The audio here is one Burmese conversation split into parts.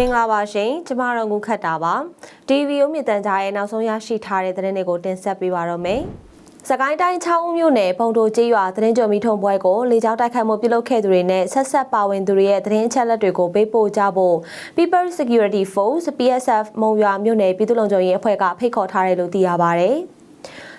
မင်္ဂလာပါရှင်ကျမတို့ငုခတ်တာပါ DV ရုံမြင့်တန်ကြားရဲ့နောက်ဆုံးရရှိထားတဲ့သတင်းတွေကိုတင်ဆက်ပေးပါတော့မယ်စကိုင်းတိုင်း6ဦးမြို့နယ်ပုံတိုကျေးရွာသတင်းကြုံမီထုံပွဲကိုလေကြောင်းတိုက်ခိုက်မှုပြုလုပ်ခဲ့သူတွေနဲ့ဆက်ဆက်ပါဝင်သူတွေရဲ့သတင်းအချက်အလက်တွေကိုပေးပို့ကြဖို့ People Security Force PSF မုံရွာမြို့နယ်ပြည်သူ့လုံခြုံရေးအဖွဲ့ကဖိတ်ခေါ်ထားတယ်လို့သိရပါဗျ။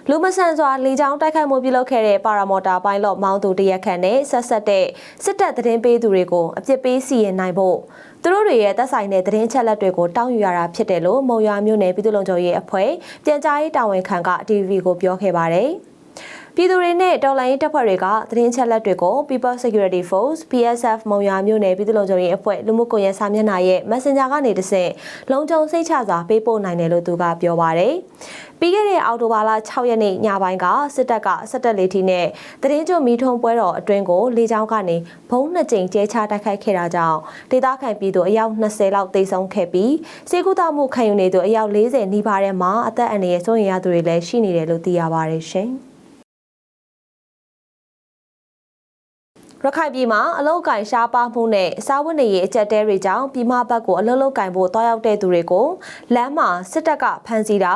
လူမဆန်စွာလေကြောင်းတိုက်ခိုက်မှုပြုလုပ်ခဲ့တဲ့ပါရာမော်တာပိုင်းလော့မောင်းသူတရက်ခန့်နဲ့ဆက်ဆက်တဲ့စစ်တပ်သတင်းပေးသူတွေကိုအပြစ်ပေးစီရင်နိုင်ဖို့ သူတို့တွေရဲ့သက်ဆိုင်တဲ့သတင်းချက်လက်တွေကိုတောင်းယူရတာဖြစ်တယ်လို့မုံရွာမြို့နယ်ပြည်သူ့လုံခြုံရေးအဖွဲ့ပြန်ကြားရေးတာဝန်ခံက TV ကိုပြောခဲ့ပါတယ်။ ပြည်သူတွေနဲ့တော်လိုင်းရေးတပ်ဖွဲ့တွေကသတင်းချက်လက်တွေကို People Security Force PSF မုံရွာမြို့နယ်ပြည်သူ့လုံခြုံရေးအဖွဲ့လူမှုကွန်ရက်စာမျက်နှာရဲ့ Messenger ကနေတဆင့်လုံခြုံစိတ်ချစွာပေးပို့နိုင်တယ်လို့သူကပြောပါတယ်။ပြီးခဲ့တဲ့အောက်တိုဘာလ6ရက်နေ့ညပိုင်းကစစ်တပ်ကစစ်တပ်လေးထီနဲ့သတင်းကြိုမီထုံပွဲတော်အတွင်းကိုလေကြောင်းကနေဘုံနှစ်ကြိမ်ကျဲချတိုက်ခိုက်ခဲ့တာကြောင့်ဒေသခံပြည်သူအယောက်20လောက်တိတ်ဆုံးခဲ့ပြီးစေကူတာမှုခံယူနေသူအယောက်40နီးပါးထဲမှာအသက်အန္တရာယ်စိုးရိမ်ရသူတွေလည်းရှိနေတယ်လို့သိရပါတယ်ရှင်။ ရခိုင်ပြည်မှာအလုတ်ကင်ရှားပါမှုနဲ့စားဝတ်နေရေးအကြက်တဲတွေကြောင့်ပြည်မဘက်ကိုအလုတ်လုတ်ကင်ဖို့တွားရောက်တဲ့သူတွေကိုလမ်းမှာစစ်တပ်ကဖမ်းဆီးတာ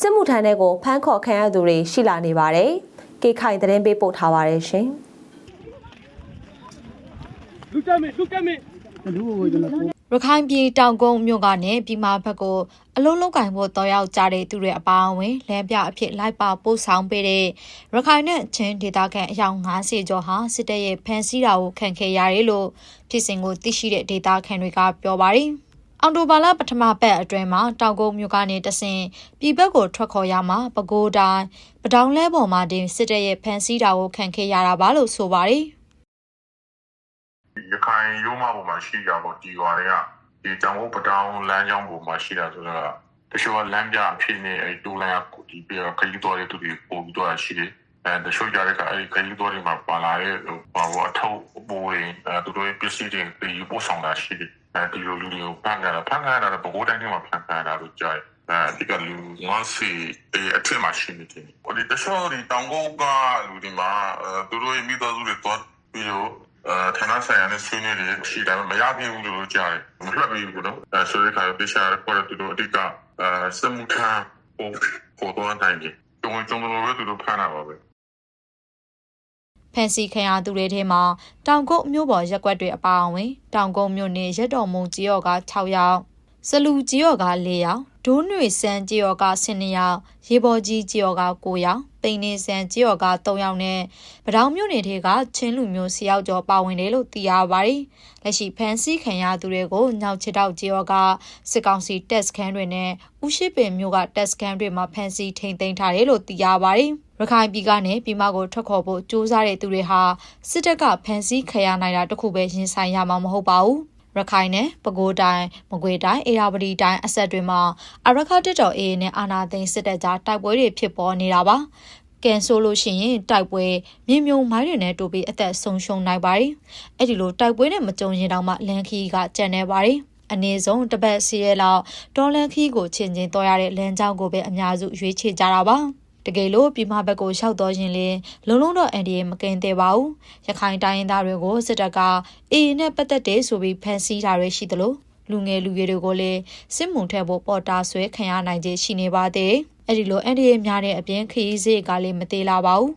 စစ်မှုထမ်းတွေကိုဖမ်းခေါ်ခံရသူတွေရှိလာနေပါတယ်။ကေခိုင်သတင်းပေးပို့ထားပါတယ်ရှင်။လူကမေလူကမေ ရခိုင်ပြည်တောင်ကုန်းမြို့ကနေပြည်မာဘက်ကိုအလုံးလုံးကင်ဖို့တော်ရောက်ကြတဲ့သူတွေအပါအဝင်လမ်းပြအဖြစ်လိုက်ပါပို့ဆောင်ပေးတဲ့ရခိုင်နဲ့ချင်းဒေသခံအယောက်90ကျော်ဟာစစ်တပ်ရဲ့ဖမ်းဆီးတာကိုခံခဲ့ရတယ်လို့ပြည်စင်ကိုသိရှိတဲ့ဒေသခံတွေကပြောပါတယ်။အော်တိုဘာလပထမပတ်အတွင်းမှာတောင်ကုန်းမြို့ကနေတဆင်ပြည်ဘက်ကိုထွက်ခေါ်ရမှာပဲခူးတိုင်းပတောင်လဲပေါ်မှာတင်စစ်တပ်ရဲ့ဖမ်းဆီးတာကိုခံခဲ့ရတာပါလို့ဆိုပါတယ်။ ရခိုင်ရိုးမပေါ်မှာရှိတာပေါ့ဒီရွာတွေကဒီတောင်ဘုတ်ပတောင်လမ်းကြောင်းပေါ်မှာရှိတာဆိုတော့တချို့ကလမ်းပြအဖြစ်နဲ့အဲတူလန်ကဒီပြခရီးတော်တဲ့သူတွေပုံပြီးတော့ရှိတယ်အဲတချို့ကြတဲ့ကအဲဒီခရီးတော်တွေမှာပါလာတဲ့ဟိုဘာဘောအထောက်အပိုးတွေအဲသူတို့ရဲ့ပစ္စည်းတွေပြီးပို့ဆောင်တာရှိတယ်အဲဒီလိုလူတွေကိုဖမ်းကြတာဖမ်းကြတာတော့ဘကိုးတိုင်းထဲမှာဖမ်းကြတာလို့ကြားတယ်အဲဒီကလူငါစီအထက်မှာရှိနေတယ်။ဟိုဒီတချို့ဒီတောင်ကုန်းကလူတွေမှာအဲသူတို့ရဲ့မိသားစုတွေတော့ပြီးတော့ အဲဌာနဆိုင်ရာနဲ့ဆွေးနွေးတယ်ရှိတယ်မရပြဘူးလို့ကြားတယ်မလွတ်ဘူးဘူးနော်အဲဆိုတဲ့ခါတေချာပေါ်တယ်သူတို့အဓိကအဲစမှုထမ်းဟိုပေါ်တော့တိုင်းတယ်ကျုံကျုံလိုပဲသူတို့ဖမ်းတာပါပဲဖန်စီခံရသူတွေထဲမှာတောင်ကုတ်မြို့ပေါ်ရက်ကွက်တွေအပါအဝင် တောင်ကုတ်မြို့နယ်ရက်တော်မုံကြီးရော်က6ယောက်စလူကြီးရော်က4ယောက်ဒိုးနွေစံကြီးရော်က12ယောက်ရေပေါ်ကြီးကြီးရော်က9ယောက် ပိန်နေစံကြီးရော်က3ယောက်နဲ့ပတောင်မြို့နယ်ထဲကချင်းလူမျိုး10ယောက်ကျော်ပါဝင်တယ်လို့သိရပါတယ်လက်ရှိဖန်စီခံရသူတွေကိုညောင်ချစ်တောက်ကြီးရော်ကစစ်ကောင်စီတက်စခန်းတွေနဲ့ဥရှိပင်မြို့ကတက်စခန်းတွေမှာဖန်စီထိန်သိမ်းထားတယ်လို့သိရပါတယ်ရခိုင်ပြည်ကနေပြည်မကိုထွက်ခေါ်ဖို့စူးစမ်းတဲ့သူတွေဟာစစ်တပ်ကဖမ်းဆီးခရရနိုင်တာတခုပဲရင်ဆိုင်ရမှာမဟုတ်ပါဘူး။ ရခိုင်နဲ့ပဲခူးတိုင်းမကွေတိုင်းအေရဝတီတိုင်းအဆက်တွေမှာအရခတစ်တော်အေးနဲ့အာနာသိန်းစစ်တပ်ကြားတိုက်ပွဲတွေဖြစ်ပေါ်နေတာပါ။ကန်ဆိုလို့ရှိရင်တိုက်ပွဲမြေမြုံမိုင်းတွေနဲ့တူပြီးအသက်ဆုံးရှုံးနိုင်ပါတယ်။အဲ့ဒီလိုတိုက်ပွဲနဲ့မကြုံရင်တောင်မှလန်ခီကကြံနေပါတယ်။အနည်းဆုံးတစ်ပတ်စီရဲလောက်ဒေါ်လန်ခီကိုချင်းချင်းတော်ရတဲ့လမ်းကြောင်းကိုပဲအများစုရွေးချယ်ကြတာပါ။ တကယ်လို့ပြည်မဘက်ကိုရှောက်တော်ရင်လင်းလုံးလုံးတော့အန်ဒီမကင်သေးပါဘူးရခိုင်တိုင်းရင်းသားတွေကိုစစ်တပ်ကအေအေနဲ့ပတ်သက်တဲ့ဆိုပြီးဖမ်းဆီးတာတွေရှိသလိုလူငယ်လူရွယ်တွေကိုလည်းစစ်မှုထမ်းဖို့ပေါ်တာဆွဲခံရနိုင်ခြင်းရှိနေပါသေးအဲ့ဒီလိုအန်ဒီများတဲ့အပြင်ခရီးစေးကလည်းမသေးလာပါဘူး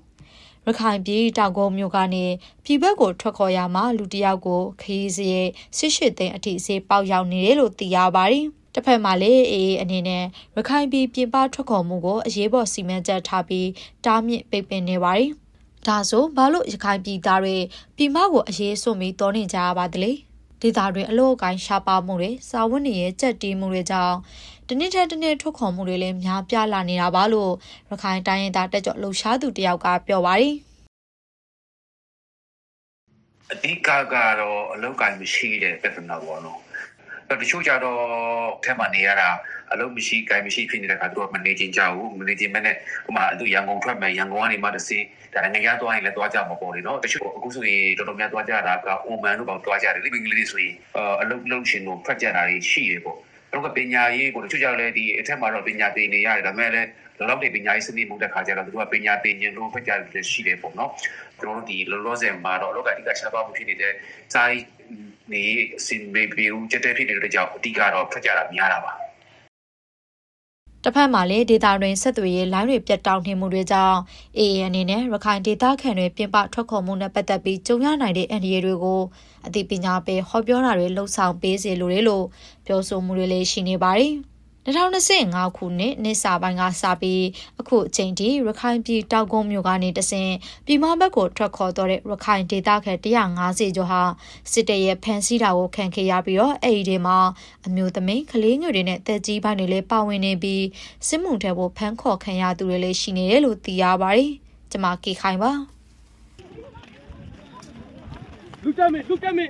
ရခိုင်ပြည်တောင်ကုန်းမြို့ကနေပြည်ဘက်ကိုထွက်ခေါ်ရမှာလူတယောက်ကိုခရီးစရဲဆစ်ရှစ်သိန်းအထိစေးပေါက်ရောက်နေတယ်လို့သိရပါတယ်။ တစ်ဖက်မှာလည်းအေးအနေနဲ့ရခိုင်ပြည်ပြင်ပထွက်ခေါ်မှုကိုအရေးပေါ်စီမံချက်ထားပြီးတားမြစ်ပိတ်ပင်နေပါတယ်။ဒါဆိုဘာလို့ရခိုင်ပြည်သားတွေပြည်မကိုအရေးစွန်ပြီးတောနေကြရပါသလဲ။ဒေသတွင်အလို့အကိုင်းရှားပါမှုတွေစာဝတ်နေရေးကြက်တီးမှုတွေကြောင့်တနည်းထက်တနည်းထွက်ခေါ်မှုတွေလည်းများပြားလာနေတာပါလို့ရခိုင်တိုင်းရင်းသားတက်ကြွလှုပ်ရှားသူတယောက်ကပြောပါတယ်။အဓိကကတော့အလောက်ကိုင်းမရှိတဲ့ပြဿနာပေါ့နော် အဲ့တချို့ကြတော့အဲမှာနေရတာအလုံးမရှိကိုင်းမရှိဖြစ်နေတဲ့ခါသူကမနေချင်းကြဘူးမနေချင်းမဲ့နဲ့ဟိုမှာသူရန်ကုန်ထွက်မယ်ရန်ကုန်ကနေမှတစ်စီးဒါငရသွားရင်လည်းသွားကြမှာပေါ့လေနော်တချို့အခုဆိုရင်တော်တော်များသွားကြတာကအိုမန်တို့ပေါ့သွားကြတယ်လိပင်ကလေးဆိုရင်အလုံးလုံးရှင်တို့ထွက်ကြတာတွေရှိတယ်ပေါ့တော့ကပညာရေးကိုတချို့ကြတော့လည်းဒီအထက်မှာတော့ပညာသင်နေရတယ်ဒါပေမဲ့လည်းလောက်တဲ့ပညာရေးစနစ်မှုတဲ့ခါကျတော့သူကပညာသင်ခြင်းလို့ဖက်ကြတယ်ရှိတယ်ပေါ့နော်ကျွန်တော်တို့ဒီလောလောဆယ်မှာတော့လောကအဓိကရှားပါမှုဖြစ်နေတဲ့စာရေး နေအစင်မေပြူကြက်တဲ့ဖြစ်နေတဲ့ကြောင့်အဓိကတော့ဖက်ကြတာများတာပါတစ်ဖက်မှာလည်းဒေတာတွင်ဆက်သွယ်ရေးလိုင်းတွေပြတ်တောက်နေမှုတွေကြောင့် AA အနေနဲ့ရခိုင်ဒေတာခန်တွေပြင်ပထွက်ခေါ်မှုနဲ့ပတ်သက်ပြီးကြုံရနိုင်တဲ့အန္တရာယ်တွေကိုအသိပညာပေးဟောပြောတာတွေလှုံ့ဆော်ပေးစေလိုတယ်လို့ပြောဆိုမှုတွေလည်းရှိနေပါတယ်။ 2025ခုနှစ်နှစ်စာပိုင်းကစပြီးအခုအချိန်ထိရခိုင်ပြည်တောက်ကုန်းမြို့ကနေတဆင်ပြည်မဘက်ကိုထွက်ခေါ်တော့တဲ့ရခိုင်ဒေသခံ150ကျော်ဟာစစ်တပ်ရဲ့ဖမ်းဆီးတာကိုခံခဲ့ရပြီးတော့အဲ့ဒီထဲမှာအမျိုးသမီးကလေးငယ်တွေနဲ့တက်ကြီးပိုင်းတွေလည်းပါဝင်နေပြီးစစ်မှုထမ်းဖို့ဖမ်းခေါ်ခံရသူတွေလည်းရှိနေတယ်လို့သိရပါတယ်။ကျွန်မကေခိုင်ပါလူကြမယ်လူကြမယ်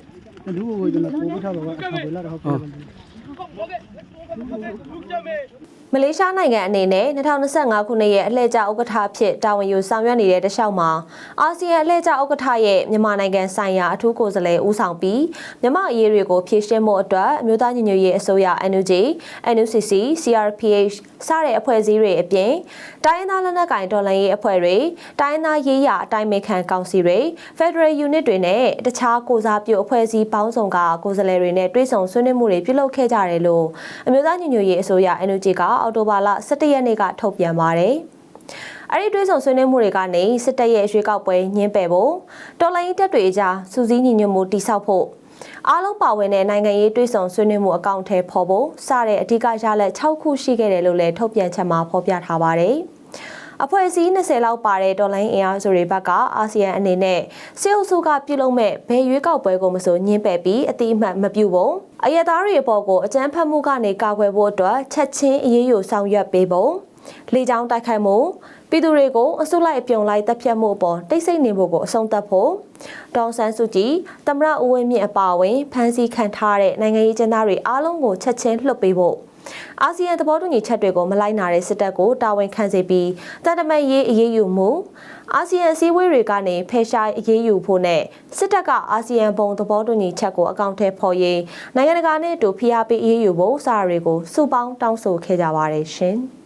လူကိုကျွန်တော်ပို့ပေးထားတော့အခါဝေလာတော့ဟုတ်ပြီဟုတ်ကဲ့ လူကြမယ် မလေးရှားနိုင်ငံအနေနဲ့2025ခုနှစ်ရဲ့အလှည့်ကျဥက္ကဋ္ဌအဖြစ်တာဝန်ယူဆောင်ရွက်နေတဲ့တခြားမှာအာဆီယံအလှည့်ကျဥက္ကဋ္ဌရဲ့မြန်မာနိုင်ငံဆိုင်ရာအထူးကိုယ်စားလှယ်ဦးဆောင်ပြီးမြန်မာအရေးတွေကိုဖြည့်ရှင်းမှုအတွက်အမျိုးသားညီညွတ်ရေးအစိုးရ NUG, NUCC, CRPH စတဲ့အဖွဲ့အစည်းတွေအပြင်တိုင်းရင်းသားလက်နက်ကိုင်တော်လှန်ရေးအဖွဲ့တွေတိုင်းရင်းသားရေးရာအတိုင်းအခံကောင်စီတွေ Federal Unit တွေနဲ့တခြားကိုစားပြုအဖွဲ့အစည်းပေါင်းစုံကကိုယ်စားလှယ်တွေနဲ့တွဲဆုံဆွေးနွေးမှုတွေပြုလုပ်ခဲ့ကြတယ်လို့အမျိုးသားညီညွတ်ရေးအစိုးရ NUG ကအောက်တိုဘာလ17ရက်နေ့ကထုတ်ပြန်ပါတယ်။အဲ့ဒီတွဲဆောင်ဆွေးနွေးမှုတွေကနေစစ်တပ်ရဲ့ရွေးကောက်ပွဲညှင်းပယ်ဖို့တော်လိုင်းတပ်တွေအကြားစူးစီးညီညွတ်မှုတိစောက်ဖို့အားလုံးပါဝင်တဲ့နိုင်ငံရေးတွဲဆောင်ဆွေးနွေးမှုအကောင့်ထဲပေါ်ဖို့စတဲ့အဓိကရလက်6ခုရှိခဲ့တယ်လို့လည်းထုတ်ပြန်ချက်မှာဖော်ပြထားပါတယ်။ အဖွဲ့အစည်း20လောက်ပါတဲ့တော်လိုင်းအင်အားစုတွေဘက်ကအာဆီယံအနေနဲ့စေအုပ်စုကပြုလုပ်မဲ့ဘယ်ရွေးကောက်ပွဲကိုမဆိုညှင်းပယ်ပြီးအတိအမှတ်မပြုဖို့အယက်သားတွေအပေါ်ကိုအကြမ်းဖက်မှုကနေကာကွယ်ဖို့အတွက်ချက်ချင်းအရေးယူဆောင်ရွက်ပေးဖို့လေကြောင်းတိုက်ခိုက်မှုပြည်သူတွေကိုအစုလိုက်အပြုံလိုက်တပ်ဖြတ်မှုအပေါ်တိတ်ဆိတ်နေဖို့ကိုအဆုံးသတ်ဖို့ဒေါန်ဆန်းစုကြည်တမရဦးဝင်းမြင့်အပါအဝင်ဖမ်းဆီးခံထားတဲ့နိုင်ငံရေးကျင်းသားတွေအားလုံးကိုချက်ချင်းလွှတ်ပေးဖို့ အာဆီယံသဘောတူညီချက်တွေကိုမလိုက်နာတဲ့စစ်တပ်ကိုတာဝန်ခံစေပြီးတန်တမန်ရေးအရေးယူမှုအာဆီယံစည်းဝေးတွေကနေဖယ်ရှားအရေးယူဖို့နဲ့စစ်တပ်ကအာဆီယံဘုံသဘောတူညီချက်ကိုအကောင့်ထဲပေါ်ရေးနိုင်ငံတကာနဲ့အတူဖိအားပေးအရေးယူဖို့စာတွေကိုစုပေါင်းတောင်းဆိုခဲ့ကြပါတယ်ရှင်။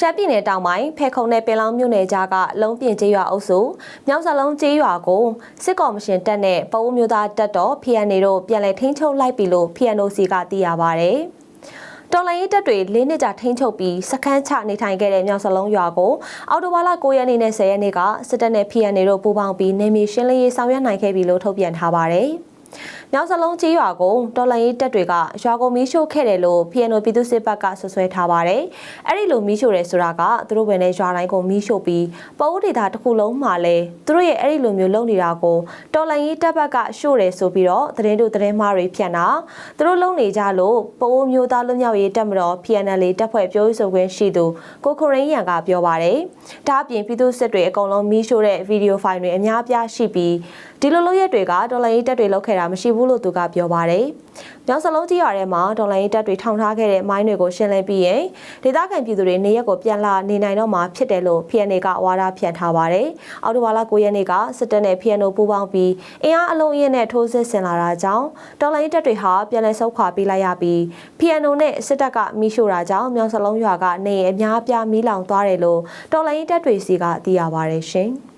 ရှမ်းပြည်နယ်တောင်ပိုင်းဖဲခုံနယ်ပင်လောင်းမြို့နယ်ကြားကလုံးပြင်ကျေးရွာအုပ်စုမြောက်စလုံးကျေးရွာကိုစစ်ကော်မရှင်တပ်နဲ့ပအုံးမျိုးသားတပ်တော် PNA တို့ပြန်လည်ထိန်းချုပ်လိုက်ပြီလို့ PNOC ကသိရပါဗျ။တော်လိုင်းရေးတပ်တွေ၄နှစ်ကြာထိန်းချုပ်ပြီးစခန်းချနေထိုင်ခဲ့တဲ့မြောက်စလုံးရွာကိုအော်တိုဘာလ9ရက်နေ့နဲ့10ရက်နေ့ကစစ်တပ်နဲ့ PNA တို့ပူးပေါင်းပြီးနေမီရှင်းလင်းရေးဆောင်ရွက်နိုင်ခဲ့ပြီလို့ထုတ်ပြန်ထားပါတယ်။ မြောက်စလုံးကြီးရွာကိုတော်လိုင်းရေးတပ်တွေကရွာကိုမီးရှို့ခဲ့တယ်လို့ PNO ပြည်သူစစ်ဘက်ကဆွဆွဲထားပါတယ်။အဲ့ဒီလိုမီးရှို့တယ်ဆိုတာကသူတို့ဝင်တဲ့ရွာတိုင်းကိုမီးရှို့ပြီးပအုပ်ဒေတာတစ်ခုလုံးမှာလဲသူတို့ရဲ့အဲ့ဒီလိုမျိုးလုပ်နေတာကိုတော်လိုင်းရေးတပ်ဘက်ကရှို့တယ်ဆိုပြီးတော့သတင်းတို့သတင်းမှားတွေဖြန့်တာသူတို့လုံနေကြလို့ပအုပ်မျိုးသားလွတ်မြောက်ရေးတပ်မတော် PNL တပ်ဖွဲ့ပြောရေးဆိုခွင့်ရှိသူကိုခရင်ရန်ကပြောပါတယ်။ဒါအပြင်ပြည်သူစစ်တွေအကုန်လုံးမီးရှို့တဲ့ဗီဒီယိုဖိုင်တွေအများအပြားရှိပြီးဒီလိုလုပ်ရက်တွေကတော်လိုင်းရေးတပ်တွေလုပ်ခဲ့တာမရှိဘူးလို့သူကပြောပါတယ်။မြောက်စလုံးကြီးရွာထဲမှာတော်လိုင်းရေးတပ်တွေထောင်ထားခဲ့တဲ့မိုင်းတွေကိုရှင်းလင်းပြီးရင်ဒေသခံပြည်သူတွေနေရက်ကိုပြန်လာနေနိုင်တော့မှာဖြစ်တယ်လို့ PNA ကဝါဒဖြန့်ထားပါတယ်။အောက်တိုဘာလ9ရက်နေ့ကစစ်တပ်နဲ့ PNO ပူးပေါင်းပြီးအင်အားအလုံးအင်းနဲ့ထိုးစစ်ဆင်လာတာကြောင့်တော်လိုင်းရေးတပ်တွေဟာပြန်လည်ဆုတ်ခွာပေးလိုက်ရပြီး PNO နဲ့စစ်တပ်ကမိရှို့တာကြောင့်မြောက်စလုံးရွာကနေအများအပြားမီးလောင်သွားတယ်လို့တော်လိုင်းရေးတပ်တွေစီကသိရပါတယ်ရှင်။